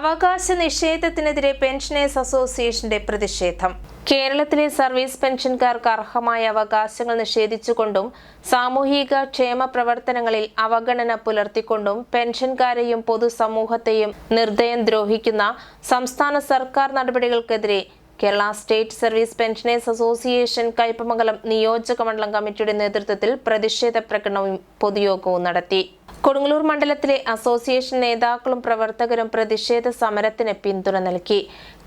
അവകാശ നിഷേധത്തിനെതിരെ പെൻഷനേഴ്സ് അസോസിയേഷന്റെ പ്രതിഷേധം. കേരളത്തിലെ സർവീസ് പെൻഷൻകാർക്ക് അർഹമായ അവകാശങ്ങൾ നിഷേധിച്ചുകൊണ്ടും സാമൂഹിക ക്ഷേമ പ്രവർത്തനങ്ങളിൽ അവഗണന പുലർത്തിക്കൊണ്ടും പെൻഷൻകാരെയും പൊതുസമൂഹത്തെയും നിർദ്ദയം ദ്രോഹിക്കുന്ന സംസ്ഥാന സർക്കാർ നടപടികൾക്കെതിരെ Kerala state service pensioners association Kaipamangalam നിയോജക മണ്ഡലം കമ്മിറ്റിയുടെ നേതൃത്വത്തിൽ പ്രതിഷേധ പ്രകടനവും പൊതുയോഗവും നടത്തി. കൊടുങ്ങല്ലൂർ മണ്ഡലത്തിലെ അസോസിയേഷൻ നേതാക്കളും പ്രവർത്തകരും പ്രതിഷേധ സമരത്തിന് പിന്തുണ നൽകി.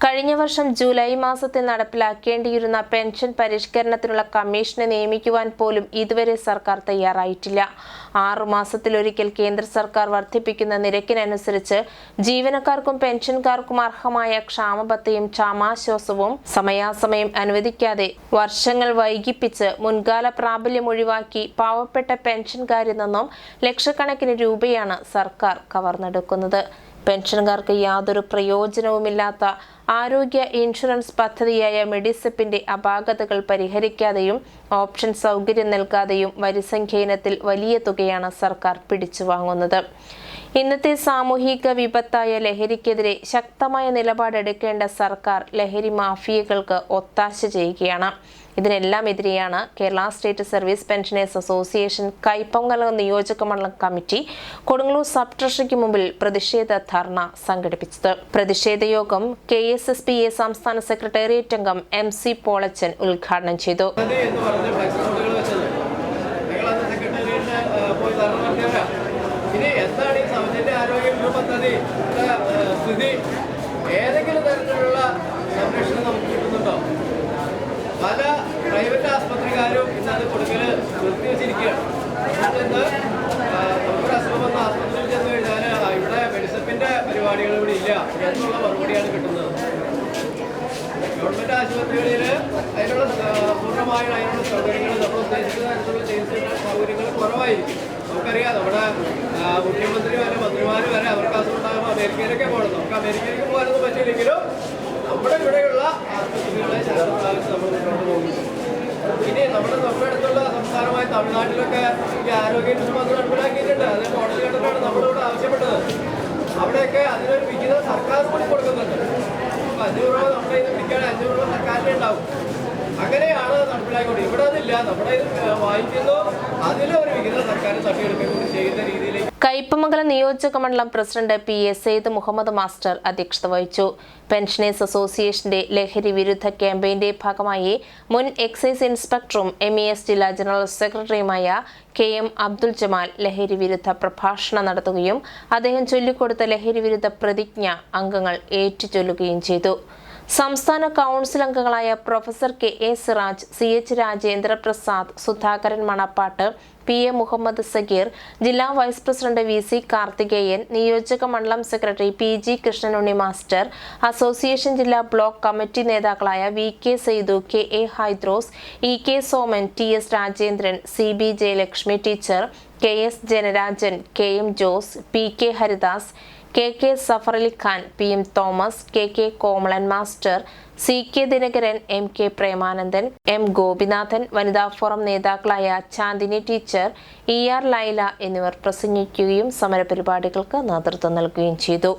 കഴിഞ്ഞ വർഷം ജൂലൈ മാസത്തിൽ നടപ്പിലാക്കേണ്ടിയിരുന്ന പെൻഷൻ പരിഷ്കരണത്തിനുള്ള കമ്മീഷനെ നിയമിക്കുവാൻ പോലും ഇതുവരെ സർക്കാർ തയ്യാറായിട്ടില്ല. ആറു മാസത്തിലൊരിക്കൽ കേന്ദ്ര സർക്കാർ വർദ്ധിപ്പിക്കുന്ന നിരക്കിനനുസരിച്ച് ജീവനക്കാർക്കും പെൻഷൻകാർക്കും അർഹമായ ക്ഷാമബത്തയും ക്ഷാമാശ്വാസവും സമയാസമയം അനുവദിക്കാതെ വർഷങ്ങൾ വൈകിപ്പിച്ച് മുൻകാല പ്രാബല്യം ഒഴിവാക്കി പാവപ്പെട്ട പെൻഷൻകാരിൽ നിന്നും ലക്ഷക്കണക്കിന് രൂപയാണ് സർക്കാർ കവർന്നെടുക്കുന്നത്. പെൻഷൻകാർക്ക് യാതൊരു പ്രയോജനവുമില്ലാത്ത ആരോഗ്യ ഇൻഷുറൻസ് പദ്ധതിയായ മെഡിസെപ്പിന്റെ അപാകതകൾ പരിഹരിക്കാതെയും ഓപ്ഷൻ സൗകര്യം നൽകാതെയും വരിസംഖ്യ ഇനത്തിൽ വലിയ തുകയാണ് സർക്കാർ പിടിച്ചു വാങ്ങുന്നത് ഇന്നത്തെ സാമൂഹിക വിപത്തായ ലഹരിക്കെതിരെ ശക്തമായ നിലപാടെടുക്കേണ്ട സർക്കാർ ലഹരി മാഫിയകൾക്ക് ഒത്താശ ചെയ്യുകയാണ്. ഇതിനെല്ലാം എതിരെയാണ് Kerala state service pensioners association Kaipamangalam നിയോജകമണ്ഡലം കമ്മിറ്റി കൊടുങ്ങല്ലൂർ സബ് ട്രഷറിക്ക് മുമ്പിൽ പ്രതിഷേധ ധർണ സംഘടിപ്പിച്ചത്. പ്രതിഷേധ യോഗം K S S P A സംസ്ഥാന സെക്രട്ടേറിയറ്റ് അംഗം എം സി പോളച്ചൻ ഉദ്ഘാടനം ചെയ്തു. പദ്ധതി സ്ഥിതി ഏതെങ്കിലും തരത്തിലുള്ള സംരക്ഷണം നമുക്ക് കിട്ടുന്നുണ്ടോ? പല പ്രൈവറ്റ് ആസ്പത്രിക്കാരും ഇന്നത് കൊടുക്കൽ നിർത്തിവെച്ചിരിക്കുകയാണ്. അതുകൊണ്ട് ഇന്ന് നമുക്കൊരു അസുഖം വന്ന ആസ്പത്രിയിൽ ചെന്ന് കഴിഞ്ഞാൽ ഇവിടെ മെഡിസപ്പിന്റെ പരിപാടികൾ ഇവിടെ ഇല്ല. എന്നുള്ള മറുപടിയാണ് കിട്ടുന്നത്. ഗവൺമെന്റ് ആശുപത്രികളിൽ അതിനുള്ള പൂർണമായ അതിനുള്ള സൗകര്യങ്ങൾ നമ്മൾ ഉദ്ദേശിക്കുന്ന തരത്തിലുള്ള ചികിത്സ സൗകര്യങ്ങൾ കുറവായിരിക്കും. നമുക്കറിയാം നമ്മുടെ മുഖ്യമന്ത്രി വരെ മന്ത്രിമാർ വരെ അവർക്ക് അസുഖം ഉണ്ടാകുമ്പോൾ അമേരിക്കയിലൊക്കെ പോകണം. നമുക്ക് അമേരിക്കയിലേക്ക് പോകാനൊന്നും പറ്റിയില്ലെങ്കിലും നമ്മുടെ ഇവിടെയുള്ള ആശുപത്രികളെ ശാസ്ത്രഭാഗത്ത് നമ്മൾ മുന്നോട്ട് പോകുന്നു ഇനി നമ്മുടെ നമ്മുടെ അടുത്തുള്ള സംസ്ഥാനമായ തമിഴ്നാട്ടിലൊക്കെ ഈ ആരോഗ്യ ഇൻഷുറൻസ് നടപ്പിലാക്കിയിട്ടുണ്ട് അതിന് മോഡൽ കണ്ടിട്ടാണ് നമ്മളിവിടെ ആവശ്യപ്പെട്ടത്. അവിടെയൊക്കെ അതിനൊരു വിഹിതം സർക്കാർ കൂടി കൊടുക്കുന്നുണ്ട്. അപ്പൊ അഞ്ഞൂറ് രൂപ നമ്മുടെ ഇത് പിടിക്കാൻ അഞ്ഞൂറ് രൂപ സർക്കാരിന് ഉണ്ടാവും. അങ്ങനെയാണ് നടപ്പിലാക്കിക്കൊണ്ട് ഇവിടെ അതില്ല. നമ്മുടെ ഇത് വായിക്കുന്നു. അതിലൊരു വിഹിതം സർക്കാർ തട്ടിയെടുക്കുകയും ചെയ്യുന്ന രീതിയിലേക്ക് കയ്പമംഗലം നിയോജക മണ്ഡലം president P S Syed Muhammad master അധ്യക്ഷത വഹിച്ചു. പെൻഷനേഴ്സ് അസോസിയേഷന്റെ ലഹരി വിരുദ്ധ ക്യാമ്പയിന്റെ ഭാഗമായി മുൻ എക്സൈസ് ഇൻസ്പെക്ടറും എം ഇ എസ് ജില്ലാ ജനറൽ സെക്രട്ടറിയുമായ കെ എം അബ്ദുൽ ജമാൽ ലഹരി വിരുദ്ധ പ്രഭാഷണം നടത്തുകയും അദ്ദേഹം ചൊല്ലിക്കൊടുത്ത ലഹരി വിരുദ്ധ പ്രതിജ്ഞ അംഗങ്ങൾ ഏറ്റുചൊല്ലുകയും ചെയ്തു. സംസ്ഥാന കൗൺസിൽ അംഗങ്ങളായ professor K A Siraj C H Rajendra Prasad Sudhakaran Manappatt P A Muhammad Sageer ജില്ലാ vice president V C Karthikeyan നിയോജക മണ്ഡലം secretary P G Krishnanunni master association ജില്ലാ ബ്ലോക്ക് കമ്മിറ്റി നേതാക്കളായ V K Saithu K A Hydros E K Soman T S Rajendran C B Jayalakshmi teacher K S Janarajan K M Jose P K Haridas K K Safarali Khan P M Thomas K K Komalan master C K Dinakaran M K Premanandan M Gopinathan വനിതാ forum നേതാക്കളായ Chandini teacher E R Laila എന്നിവർ പ്രസംഗിക്കുകയും സമരപരിപാടികൾക്ക് നേതൃത്വം നൽകുകയും ചെയ്തു.